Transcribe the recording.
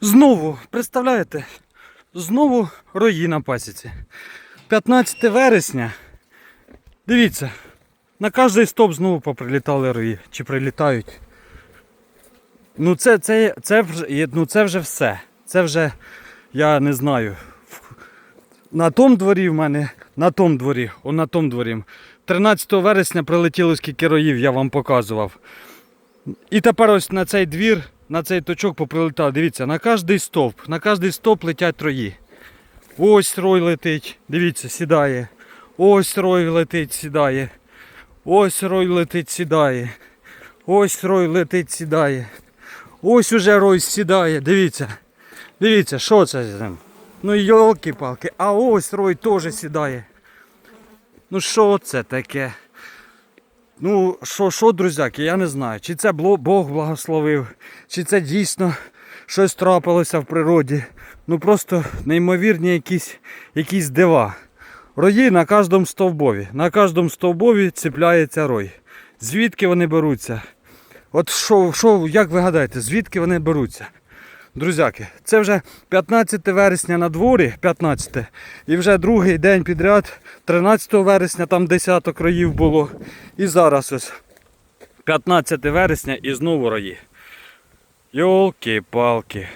Знову, представляєте? Знову рої на пасіці. 15 вересня. Дивіться, на кожний стоп знову поприлітали рої. Чи прилітають. Ну це, це, це, вже, ну це вже все. Це вже, я не знаю. На тому дворі в мене, на тому дворі, о на тому дворі. 13 вересня прилетіло скільки роїв, я вам показував. І тепер ось на цей двір, на цей точок поприлетав. Дивіться, на кожний стовп, на кожний стовп летять рої. Ось рой летить, дивіться, сідає. Ось рой летить, сідає. Ось рой летить, сідає. Ось рой летить, сідає. Ось уже рой сідає, дивіться. Дивіться, що це з ним? Ну йолки-палки, а ось рой теж сідає. Ну що це таке? Ну, що, що, друзяки, я не знаю, чи це Бог благословив, чи це дійсно щось трапилося в природі. Ну просто неймовірні якісь, якісь дива. Рої на кожному стовбові. На кожному стовбові цепляється рой. Звідки вони беруться? От що, що, як ви гадаєте, звідки вони беруться? Друзяки, це вже 15 вересня на дворі, 15, і вже другий день підряд, 13 вересня там десяток роїв було. І зараз ось 15 вересня і знову рої. Йолки-палки.